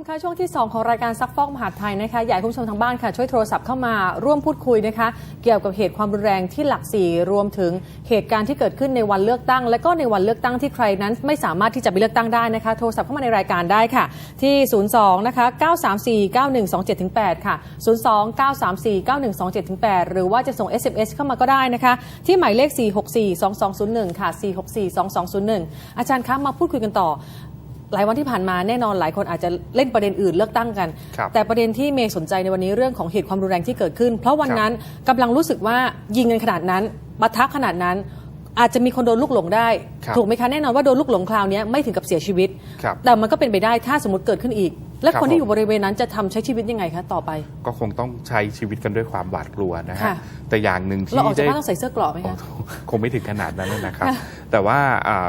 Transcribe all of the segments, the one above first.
มคะช่วงที่ 2 ของรายการซักฟอกมหาดไทยนะคะอยากให้คุณผู้ชมทางบ้านค่ะช่วยโทรศัพท์เข้ามาร่วมพูดคุยนะคะ เกี่ยวกับเหตุความรุนแรงที่หลักสี่รวมถึงเหตุการณ์ที่เกิดขึ้นในวันเลือกตั้ง และก็ในวันเลือกตั้งที่ใครนั้น ไม่สามารถที่จะไปเลือกตั้งได้นะคะ โทรศัพท์เข้ามาในรายการได้ค่ะ ที่ 02นะคะ934 9127 8ค่ะ 02 934 9127 8หรือว่าจะส่ง SMS เข้ามาก็ได้นะคะ ที่หมายเลข 464 2201 ค่ะ 464 2201 อาจารย์คะมาพูดคุยกันต่อ หลายวันที่ผ่านมาแน่นอนหลายคนอาจจะเล่นประเด็นอื่นเลือกตั้งกันครับแต่ประเด็นที่เมย์สนใจในวันนี้เรื่องของเหตุความรุนแรงที่เกิดขึ้น เพราะวันนั้นกำลังรู้สึกว่ายิงกันขนาดนั้นปะทะขนาดนั้น อาจจะมีคนโดนลูกหลงได้ครับถูกไหมคะแน่นอนว่าโดนลูกหลงคราวนี้ไม่ถึงกับเสียชีวิตครับแต่มันก็เป็นไปได้ถ้าสมมติเกิดขึ้นอีก และครับคนที่อผมยู่บริเวณนั้นจะทำใช้ชีวิตยังไงคะต่อไป ก็คงต้องใช้ชีวิตกันด้วยความหวาดกลัวนะฮะค่ะแต่อย่างหนึ่งที่เราออกจากได้บ้านต้องใส่เสื้อเกราะไหมโอ้คะโหคงไม่ถึงขนาดนั้นนะครับค่ะแต่ว่าอ่า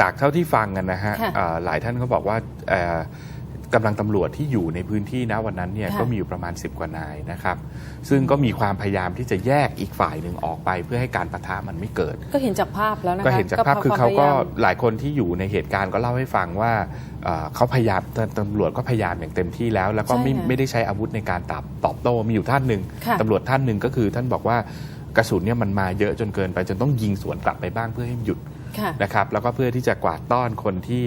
จากเท่าที่ฟังกันนะฮะค่ะอ่าหลายท่านก็บอกว่าเอ่อกำลังตำรวจที่อยู่ในพื้นที่นะวันนั้นเนี่ยค่ะก็มีอยู่ประมาณ 10 กว่านายนะครับ ซึ่งก็มีความพยายามที่จะแยกอีกฝ่ายหนึ่งออกไป เพื่อให้การปะทะมันไม่เกิด ก็เห็นจากภาพแล้วนะคะก็เห็นจากภาพคือเขาก็วมพยยมหลายคนที่อยู่ในเหตุการณ์ก็เล่าให้ฟังว่าเอ่อเขาพยายามตตำรวจก็พยายามอย่างเต็มที่แล้ว แล้วก็ไม่ใช่ค่ะไม่ได้ใช้อาวุธในการตอบตอบโต้มีอยู่ท่านหนึ่งค่ะตำรวจท่านหนึ่งก็คือท่านบอกว่ากระสุนเนี่ยมันมาเยอะจนเกินไปจนต้องยิงสวนกลับไปบ้างเพื่อให้หยุดค่ะ นะครับแล้วก็เพื่อที่จะกวาดต้อนคนที่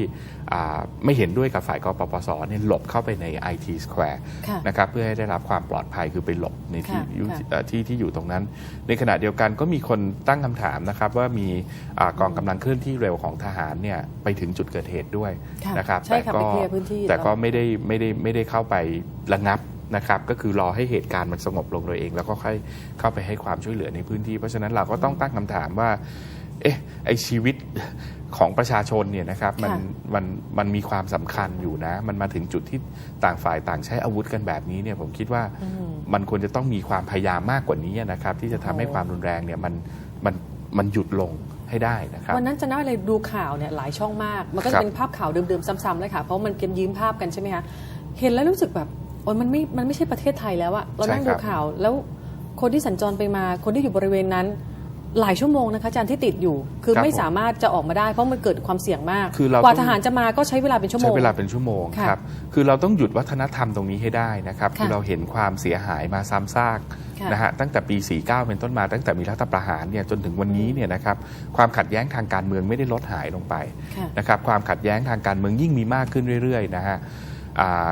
อ่าไม่เห็นด้วยกับฝ่ายกปปสเนี่ยหลบเข้าไปใน IT Square ค่ะนะครับเพื่อให้ได้รับความปลอดภัยคือไปหลบในที่ค่ะอยู่ค่ะเอ่อที่ที่อยู่ตรงนั้น ในขณะเดียวกันก็มีคนตั้งคำถามนะครับว่ามีอ่ากองกำลังเคลื่อนที่เร็วของทหารเนี่ยไปถึงจุดเกิดเหตุด้วยค่ะนะครับใช่ค่ะแต่ไปก็เคลียร์พื้นที่แต่ก็แล้วไม่ได้ไม่ได้ไม่ได้เข้าไประงับนะครับก็คือรอให้เหตุการณ์มันสงบลงโดยเอง แล้วก็ค่อยเข้าไปให้ความช่วยเหลือในพื้นที่ เพราะฉะนั้นเราก็ต้องตั้งคำถามว่า เอ๊ะไอชีวิตของประชาชนเนี่ยนะครับมันค่ะมันมันมีความสำคัญอยู่นะ มันมาถึงจุดที่ต่างฝ่ายต่างใช้อาวุธกันแบบนี้เนี่ยผมคิดว่าอืมมันควรจะต้องมีความพยายามมากกว่านี้นะครับ ที่จะทำให้โอ้ความรุนแรงเนี่ยมันมันมันหยุดลงให้ได้นะครับวันนั้นจะน่าเลยดูข่าวเนี่ยหลายช่องมาก มันก็คจะรับเป็นภาพข่าวเดิมๆซ้ำๆเลยค่ะ เพราะมันเก็นยืมภาพกันใช่ไหมคะเห็นแล้วรู้สึกแบบโอ้ยมันไม่มันไม่ใช่ประเทศไทยแล้วอะเรานั่งใช่คดูรับข่าวแล้วคนที่สัญจรไปมาคนที่อยู่บริเวณนั้น หลายชั่วโมงนะคะอาจารย์ที่ติดอยู่ คือครับไม่ผมสามารถจะออกมาได้เพราะมันเกิดความเสี่ยงมากคือเรากว่าต้อง ทหารจะมาก็ใช้เวลาเป็นชั่วโมง ใช้เวลาเป็นชั่วโมงค่ะครับ คือเราต้องหยุดวัฒนธรรมตรงนี้ให้ได้นะครับ ค่ะคือเราเห็นความเสียหายมาซ้ำซากค่ะนะฮะ ตั้งแต่ปี 49 เป็นต้นมา ตั้งแต่มีรัฐประหารเนี่ย จนถึงวันนี้เนี่ยนะครับ ความขัดแย้งทางการเมืองไม่ได้ลดหายลงไปค่ะ นะครับ ความขัดแย้งทางการเมืองยิ่งมีมากขึ้นเรื่อยๆนะฮะอ่า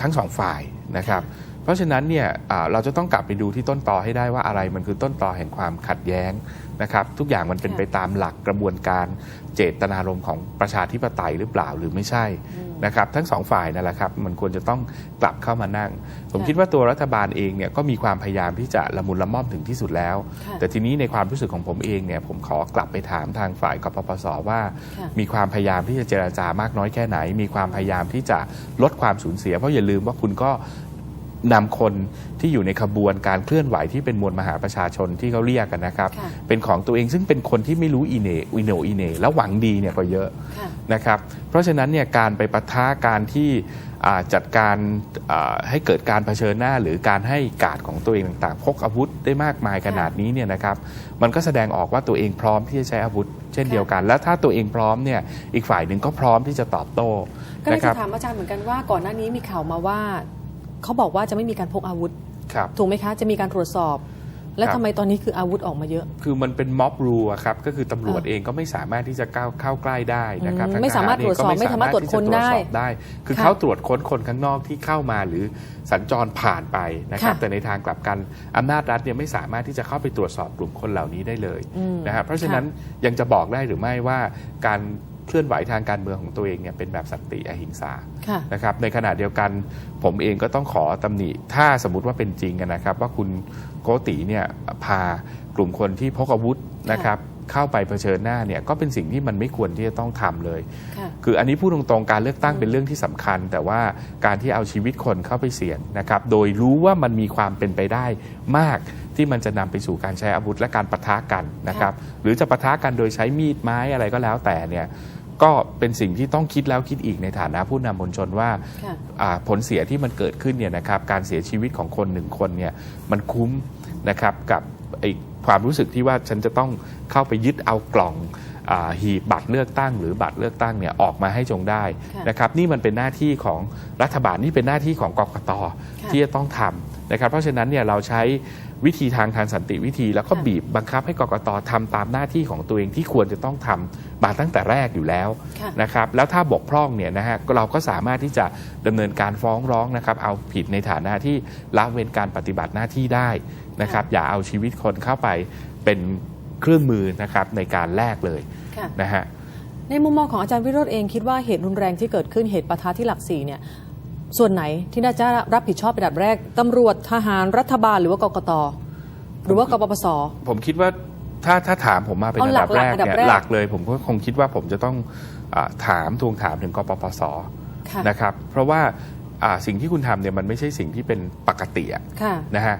ทั้งสองฝ่ายนะครับ เพราะฉะนั้นเนี่ยอ่าเราจะต้องกลับไปดูที่ต้นตอให้ได้ว่าอะไรมันคือต้นตอแห่งความขัดแย้งนะครับ ทุกอย่างมันเป็นค่ะไปตามหลักกระบวนการเจตนารมณ์ของประชาธิปไตยหรือเปล่าหรือไม่ใช่อืมนะครับ ทั้งสองฝ่ายนั่นแหละครับมันควรจะต้องกลับเข้ามานั่ง ผมค่ะคิดว่าตัวรัฐบาลเองเนี่ยก็มีความพยายามที่จะละมุนละม่อมถึงที่สุดแล้วค่ะแต่ทีนี้ในความรู้สึกของผมเองเนี่ยผมขอกลับไปถามทางฝ่ายกปปสว่าค่ะมีความพยายามที่จะเจราจามากน้อยแค่ไหน มีความพยายามที่จะลดความสูญเสีย เพราะอย่าลืมว่าคุณก็ นำคนที่อยู่ในขบวนการเคลื่อนไหวที่เป็นมวลมหาประชาชนที่เขาเรียกกันนะครับค่ะเป็นของตัวเองซึ่งเป็นคนที่ไม่รู้อีเหนอีโหนอีเหนแล้วหวังดีเนี่ยก็เยอะค่ะนะครับ เพราะฉะนั้นเนี่ยการไปปะทะการที่อ่าจัดการอ่าให้เกิดการเผชิญหน้า หรือการให้การดของตัวเองต่างๆ พกอาวุธได้มากมายขนาดนี้เนี่ยนะครับ มันก็แสดงออกว่าตัวเองพร้อมที่จะใช้อาวุธ เช่นเดียวกัน แล้วถ้าตัวเองพร้อมเนี่ยอีกฝ่ายหนึ่งก็พร้อมที่จะตอบโต้ก็เลยนะคจะรับถามอาจารย์เหมือนกันว่าก่อนหน้านี้มีข่าวมาว่า เขาบอกว่าจะไม่มีการพกอาวุธ ครับ ถูกไหมคะ จะมีการตรวจสอบ และครับ ทำไมตอนนี้คืออาวุธออกมาเยอะ คือมันเป็นม็อบรูอะครับ ก็คือตำรวจอ่าเองก็ไม่สามารถที่จะก้าวเข้าใกล้ได้นะครับอืมทงไม่สามารถทหเองก็ตรวจสอบไม่สามารถตรวจค้นได้ที่จะตรวจสอบได้ คือค่ะเขาตรวจค้นคนข้างนอกที่เข้ามาหรือสัญจรผ่านไปนะครับ ค่ะแต่ในทางกลับกันอำนาจรัฐเนี่ยไม่สามารถที่จะเข้าไปตรวจสอบกลุ่มคนเหล่านี้ได้เลยอืมนะครับเพราะฉะนั้นยังจะบอกได้หรือไม่ว่าการ เคลื่อนไหวทางการเมืองของตัวเองเนี่ยเป็นแบบสันติอหิงสาค่ะนะครับในขณะเดียวกันผมเองก็ต้องขอตำหนิ ถ้าสมมติว่าเป็นจริงอะนะครับ ว่าคุณโกติเนี่ยพากลุ่มคนที่พกอาวุธนะครับเข้าไปเผชิญหน้าเนี่ยก็เป็นสิ่งที่มันไม่ควรที่จะต้องทำเลยค่ะคืออันนี้พูดตรงๆการเลือกตั้งเป็นเรื่องที่สำคัญ แต่ว่าการที่เอาชีวิตคนเข้าไปเสี่ยงนะครับโดยรู้ว่ามันมีความเป็นไปได้มากที่มันจะนำไปสู่การใช้อาวุธและการปะทะกันนะครับหรือจะปะทะกันโดยใช้มีดไม้อะไรก็แล้วแต่เนี่ย ก็เป็นสิ่งที่ต้องคิดแล้วคิดอีกในฐานะผู้นำมวลชนว่าค่ะอ่าผลเสียที่มันเกิดขึ้นเนี่ยนะครับการเสียชีวิตของคนหนึ่งคนเนี่ยมันคุ้มนะครับกับไอความรู้สึกที่ว่าฉันจะต้องเข้าไปยึดเอากล่องอ่าหีบบัตรเลือกตั้ง หรือบัตรเลือกตั้งเนี่ยออกมาให้จงได้ค่ะนะครับนี่มันเป็นหน้าที่ของรัฐบาลนี่เป็นหน้าที่ของกกตค่ะที่จะต้องทำนะครับเพราะฉะนั้นเนี่ยเราใช้ วิธีทางทางสันติวิธี แล้วก็ค่ะบีบบังคับให้กกตทำตามหน้าที่ของตัวเองที่ควรจะต้องทำมาตั้งแต่แรกอยู่แล้วค่ะนะครับแล้วถ้าบกพร่องเนี่ยนะฮะเราก็สามารถที่จะดำเนินการฟ้องร้องนะครับเอาผิดในฐานะที่ละเว้นการปฏิบัติหน้าที่ได้นะครับอย่าเอาชีวิตคนเข้าไปเป็นเครื่องมือนะครับในการแลกเลยค่ะนะฮะในมุมมองของอาจารย์วิโรธเองคิดว่าเหตุรุนแรงที่เกิดขึ้นเหตุปะทะที่หลักสี่เนี่ย ส่วนไหนที่น่าจะรับผิดชอบเป็นอันดับแรกตำรวจทหารรัฐบาลหรือว่ากกตหรือว่ากปปส ผมคิดว่าถ้าถ้าถามผมมาเป็นเอาอันหลัดักบแรกอันดับเนี่ยแรกหลักเลยผมก็คงคิดว่าผมจะต้องอาถามทวงถามถึงกปปสค่ะนะครับ เพราะว่าอ่าสิ่งที่คุณทำเนี่ยมันไม่ใช่สิ่งที่เป็นปกติอะค่ะนะฮะ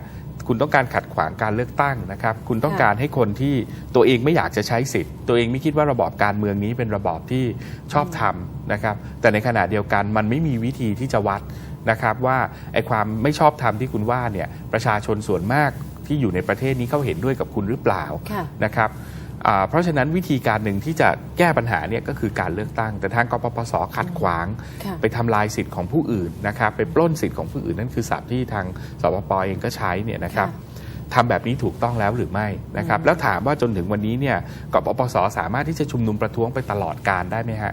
คุณต้องการขัดขวางการเลือกตั้งนะครับ คุณต้องค่ะการให้คนที่ตัวเองไม่อยากจะใช้สิทธิ์ ตัวเองไม่คิดว่าระบอบการเมืองนี้เป็นระบอบที่ชอบทำนะครับ แต่ในขณะเดียวกันมันไม่มีวิธีที่จะวัดนะครับว่าไอ้ความไม่ชอบธรรมที่คุณว่าเนี่ยประชาชนส่วนมากที่อยู่ในประเทศนี้เขาเห็นด้วยกับคุณหรือเปล่าค่ะนะครับอ่า เพราะฉะนั้นวิธีการหนึ่งที่จะแก้ปัญหาเนี่ยก็คือการเลือกตั้ง แต่ทางกปปสขัดขวางค่ะไปทำลายสิทธิ์ของผู้อื่นนะครับไปปล้นสิทธิ์ของผู้อื่นนั่นคือศัพท์ที่ทางสปปเองก็ใช้เนี่ยนะครับค่ะทำแบบนี้ถูกต้องแล้วหรือไม่นะครับอืมแล้วถามว่าจนถึงวันนี้เนี่ยกปปสสามารถที่จะชุมนุมประท้วงไปตลอดการได้ไหมฮะ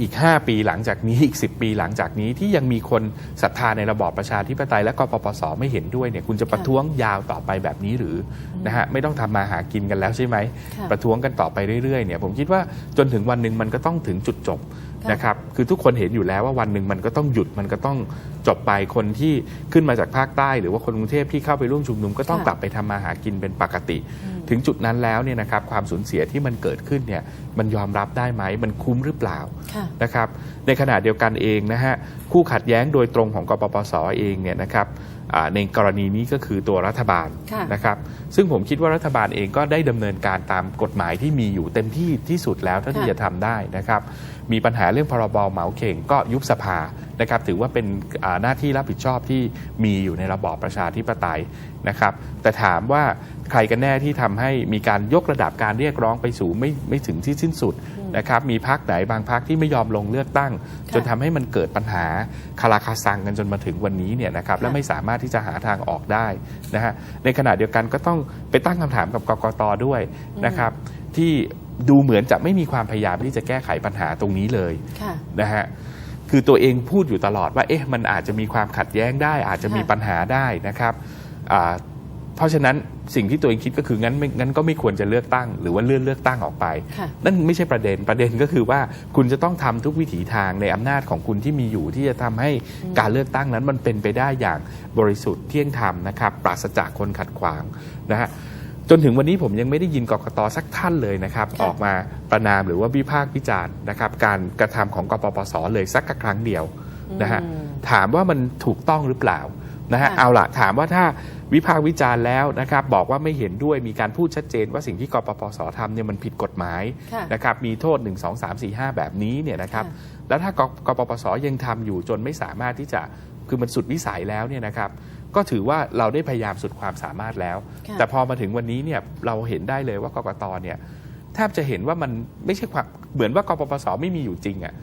อีก 5 ปีหลังจากนี้อีก 10 ปีหลังจากนี้ที่ยังมีคนศรัทธาในระบอบประชาธิปไตยและกปปสไม่เห็นด้วยเนี่ยคุณจะประท้วงยาวต่อไปแบบนี้หรือนะฮะไม่ต้องทำมาหากินกันแล้วใช่ไหมค่ะประท้วงกันต่อไปเรื่อยๆเนี่ยผมคิดว่าจนถึงวันหนึ่งมันก็ต้องถึงจุดจบค่ะนะครับคือทุกคนเห็นอยู่แล้วว่าวันหนึ่งมันก็ต้องหยุดมันก็ต้องจบไปคนที่ขึ้นมาจากภาคใต้ หรือว่าคนกรุงเทพที่เข้าไปร่วมชุมนุมก็ต้องค่ะกลับไปทำมาหากินเป็นปกติอืม ถึงจุดนั้นแล้วเนี่ยนะครับความสูญเสียที่มันเกิดขึ้นเนี่ยมันยอมรับได้ไหมมันคุ้มหรือเปล่าค่ะนะครับในขณะเดียวกันเองนะฮะคู่ขัดแย้งโดยตรงของกปปสเองเนี่ยนะครับอ่าในกรณีนี้ก็คือตัวรัฐบาลค่ะนะครับซึ่งผมคิดว่ารัฐบาลเองก็ได้ดำเนินการตามกฎหมายที่มีอยู่เต็มที่ที่สุดแล้วเท่าที่ค่ะจะทำได้นะครับมีปัญหาเรื่องพรบเหมาเข่งก็ยุบสภานะครับถือว่าเป็นอ่าหน้าที่รับผิดชอบที่มีอยู่ในระบอบประชาธิปไตย นะครับแต่ถามว่าใครกันแน่ที่ทำให้มีการยกระดับการเรียกร้องไปสู่ไม่ไม่ถึงที่สิ้นสุดนะครับมีพักไหนบางพักที่ไม่ยอมลงเลือกตั้งค่ะจนทำให้มันเกิดปัญหาคาราคาซังกันจนมาถึงวันนี้เนี่ยนะครับค่ะและไม่สามารถที่จะหาทางออกได้นะฮะในขณะเดียวกันก็ต้องไปตั้งคำถามกับกกตด้วยนะครับที่ดูเหมือนจะไม่มีความพยายามที่จะแก้ไขปัญหาตรงนี้เลยค่ะนะฮะคือตัวเองพูดอยู่ตลอดว่าเอ๊ะมันอาจจะมีความขัดแย้งได้ อาจจะมีค่ะปัญหาได้นะครับอ่า เพราะฉะนั้นสิ่งที่ตัวเองคิดก็คืองั้นไม่งั้นก็ไม่ควรจะเลือกตั้ง หรือว่าเลื่อนเลือกตั้งออกไปค่ะนั่นไม่ใช่ประเด็นประเด็นก็คือว่าคุณจะต้องทำทุกวิถีทางในอำนาจของคุณที่มีอยู่ที่จะทำให้การเลือกตั้งนั้นมันเป็นไปได้อย่างบริสุทธิ์เที่ยงธรรมนะครับปราศจากคนขัดขวางนะฮะจนถึงวันนี้ผมยังไม่ได้ยินกกตสักท่านเลยนะครับค่ะออกมาประนามหรือว่าวิพากษ์วิจารณ์นะครับ การกระทำของกปปสเลยสักครั้งเดียวนะฮะอืมถามว่ามันถูกต้องหรือเปล่า นะฮะค่ะเอาละถามว่าถ้าวิพากษ์วิจารณ์แล้วนะครับบอกว่าไม่เห็นด้วยมีการพูดชัดเจนว่าสิ่งที่กปปสทำเนี่ยมันผิดกฎหมายค่ะนะครับมีโทษ 1 2 3 4 5 แบบนี้เนี่ยนะครับค่ะแล้วถ้ากกปปสยังทำอยู่จนไม่สามารถที่จะคือมันสุดวิสัยแล้วเนี่ยนะครับก็ถือว่าเราได้พยายามสุดความสามารถแล้วค่ะแต่พอมาถึงวันนี้เนี่ยเราเห็นได้เลยว่ากกตเนี่ยแทบจะเห็นว่ามันไม่ใช่ความเหมือนว่ากปปสไม่มีอยู่จริงอะ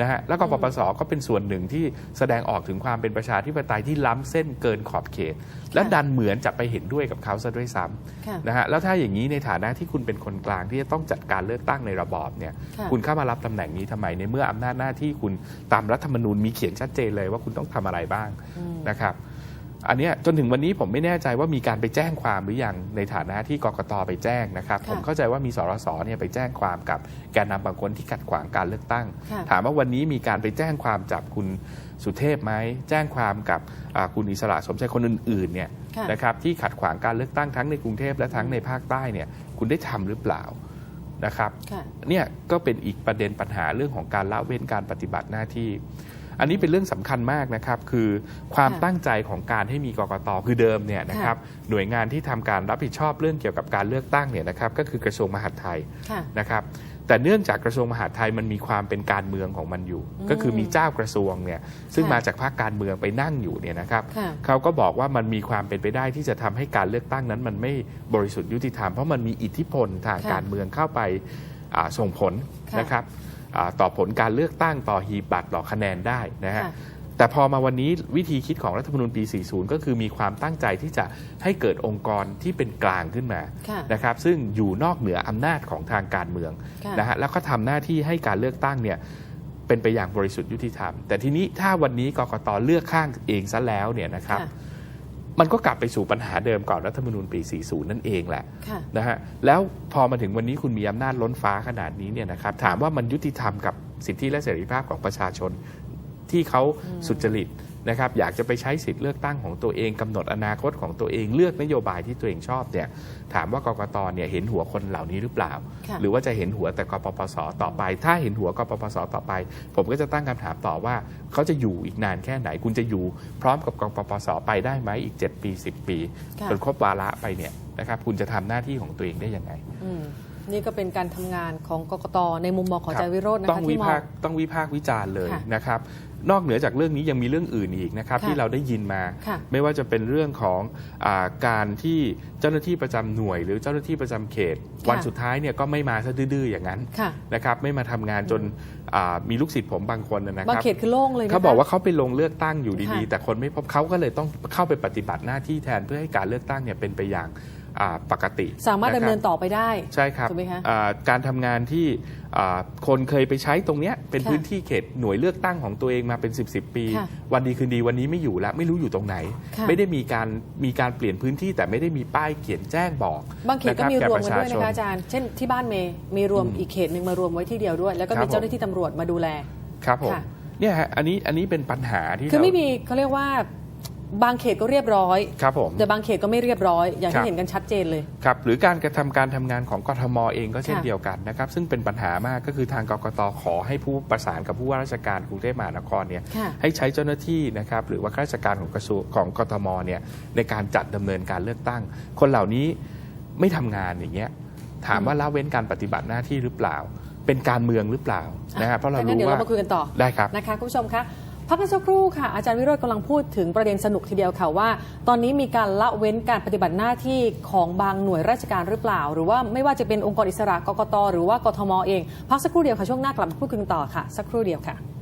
นะฮะแล้วกปปสก็เป็นส่วนหนึ่งที่แสดงออกถึงความเป็นประชาธิปไตยที่ล้ำเส้นเกินขอบเขต และดันเหมือนจะไปเห็นด้วยกับเขาซะด้วยซ้ำค่ะนะฮะแล้วถ้าอย่างนี้ในฐานะที่คุณเป็นคนกลางที่จะต้องจัดการเลือกตั้งในระบอบเนี่ยค่ะคุณเข้ามารับตำแหน่งนี้ทำไมในเมื่ออำนาจหน้าที่คุณตามรัฐธรรมนูญมีเขียนชัดเจนเลยว่าคุณต้องทำอะไรบ้างอืมนะครับ อันเนี้ยจนถึงวันนี้ผมไม่แน่ใจว่ามีการไปแจ้งความหรือยังในฐานะที่กกตไปแจ้งนะครับค่ะผมเข้าใจว่ามีสรสเนี่ยไปแจ้งความกับแกนนำบางคนที่ขัดขวางการเลือกตั้งค่ะถามว่าวันนี้มีการไปแจ้งความจับคุณสุเทพไหมแจ้งความกับอ่าคุณอิสระสมชัยคนอื่นๆเนี่ยค่ะนะครับที่ขัดขวางการเลือกตั้งทั้งในกรุงเทพและทั้งในภาคใต้เนี่ยคุณได้ทำหรือเปล่านะครับค่ะเนี่ยก็เป็นอีกประเด็นปัญหาเรื่องของการละเว้นการปฏิบัติหน้าที่ อันนี้เป็นเรื่องสำคัญมากนะครับ คือความค่ะตั้งใจของการให้มีกกตคือเดิมเนี่ยนะครับหน่วยงานที่ทำการรับผิดชอบเรื่องเกี่ยวกับการเลือกตั้งเนี่ยนะครับก็คือกระทรวงมหาดไทยค่ะนะครับแต่เนื่องจากกระทรวงมหาดไทยมันมีความเป็นการเมืองของมันอยู่อืมก็คือมีเจ้ากระทรวงเนี่ยซึ่งค่ะมาจากภาคการเมืองไปนั่งอยู่เนี่ยนะครับค่ะเขาก็บอกว่ามันมีความเป็นไปได้ที่จะทำให้การเลือกตั้งนั้น มันไม่บริสุทธิ์ยุติธรรมเพราะมันมีอิทธิพลทางค่ะการเมืองเข้าไปอ่าส่งผลค่ะนะครับอ่า ต่อผลการเลือกตั้งต่อหีบบัตรต่อคะแนนได้นะฮะค่ะแต่พอมาวันนี้วิธีคิดของรัฐธรรมนูญปี 40 ก็คือมีความตั้งใจที่จะให้เกิดองค์กรที่เป็นกลางขึ้นมาค่ะนะครับซึ่งอยู่นอกเหนืออำนาจของทางการเมืองค่ะนะฮะแล้วก็ทำหน้าที่ให้การเลือกตั้งเนี่ยเป็นไปอย่างบริสุทธิ์ยุติธรรม แต่ทีนี้ถ้าวันนี้กกตเลือกข้างเองซะแล้วเนี่ยนะครับค่ะ มันก็กลับไปสู่ปัญหาเดิมก่อนรัฐธรรมนูญปี 40 นั่นเองแหละค่ะนะฮะแล้วพอมาถึงวันนี้คุณมีอำนาจล้นฟ้าขนาดนี้เนี่ยนะครับถามว่ามันยุติธรรมกับสิทธิและเสรีภาพของประชาชนที่เขาสุจริต นะครับอยากจะไปใช้สิทธิ์เลือกตั้งของตัวเองกำหนดอนาคตของตัวเองเลือกนโยบายที่ตัวเองชอบเนี่ยถามว่ากกตเนี่ยเห็นหัวคนเหล่านี้หรือเปล่าค่ะหรือว่าจะเห็นหัวแต่กปปสต่อไป ถ้าเห็นหัวกปปสต่อไป ผมก็จะตั้งคำถามต่อว่าเขาจะอยู่อีกนานแค่ไหน คุณจะอยู่พร้อมกับกปปสไปได้ไหมอีก 7 ปี 10 ปีค่ะจนครบวาระไปเนี่ยนะครับคุณจะทำหน้าที่ของตัวเองได้ยังไงอืมนี่ก็เป็นการทำงานของกกตในมุมมองของคอารับจารย์วิโรจน์นะต้องคะวิที่มอพางกษ์ต้องวิพากษ์วิจารณ์เลยค่ะนะครับ นอกเหนือจากเรื่องนี้ยังมีเรื่องอื่นอีกนะครับค่ะที่เราได้ยินมาค่ะไม่ว่าจะเป็นเรื่องของอาการที่เจ้าหน้าที่ประจำหน่วย หรือเจ้าหน้าที่ประจำเขต วันสุดท้ายเนี่ยก็ไม่มาซะดื้อๆอย่างนั้นค่ะนะครับไม่มาทำงานจนอ่ามีลูกศิษย์ผมบางคนนะบางครับเขตคือโล่งเลยนะคะเขาบอกว่าเขาไปลงเลือกตั้งอยู่ดีค่ะๆแต่คนไม่พบเขาก็เลยต้องเข้าไปปฏิบัติหน้าที่แทนเพื่อให้การเลือกตั้งเนี่ยเป็นไปอย่างอ่า ปกติ สามารถดำเนินนะคบต่อไปได้ ใช่ครับถูกไหมคะอ่าการทำงานที่อ่าคนเคยไปใช้ตรงเนี้ยเป็นค่ะพื้นที่เขตหน่วยเลือกตั้งของตัวเองมาเป็น 10บสปีค่ะวันดีคืนดีวันนี้ไม่อยู่แล้วไม่รู้อยู่ตรงไหนค่ะไม่ได้มีการมีการเปลี่ยนพื้นที่แต่ไม่ได้มีป้ายเขียนแจ้งบอก บางเขตก็นะคบมีแก่รวมปะกันชาด้วยชนะคะอาจารย์ เช่นที่บ้านเมย์มีรวมอีกเขตหนึ่งมารวมไว้ที่เดียวด้วย แล้วก็ครัมีบเจ้าหน้าที่ตำรวจมาดูแลครับผมค่ะเนี่ยฮะอันนี้อันนี้เป็นปัญหาที่คือเราไม่มีเขาเรียกว่า บางเขตก็เรียบร้อย ครับผม แต่บางเขตก็ไม่เรียบร้อย อย่างครัที่บ เห็นกันชัดเจนเลย ครับหรือการกระทำการทำงานของกทมเองก็เช่นค่ะเดียวกันนะครับ ซึ่งเป็นปัญหามากก็คือทางกกตขอให้ผู้ประสานกับผู้ว่าราชการกรุงเทพมหานครเนี่ยค่ะให้ใช้เจ้าหน้าที่นะครับหรือว่าข้าราชการของกระทรวงของกทมเนี่ยในการจัดดำเนินการเลือกตั้ง คนเหล่านี้ไม่ทำงานอย่างเงี้ยถามว่าละเว้นการปฏิบัติหน้าที่หรือเปล่า เป็นการเมืองหรือเปล่านะฮะเพราะเราถ้งั้นรู้เดี๋ยวว่าเรามาคุยกันต่อ ได้ครับ นะคะคุณผู้ชมคะ พักกันสักครู่ค่ะ อาจารย์วิโรจน์กำลังพูดถึงประเด็นสนุกทีเดียวค่ะว่า ตอนนี้มีการละเว้นการปฏิบัติหน้าที่ของบางหน่วยราชการหรือเปล่า หรือว่าไม่ว่าจะเป็นองค์กรอิสระกกตหรือว่ากทมเอง พักสักครู่เดียวค่ะช่วงหน้ากลับมาพูดคุยกันต่อค่ะ สักครู่เดียวค่ะ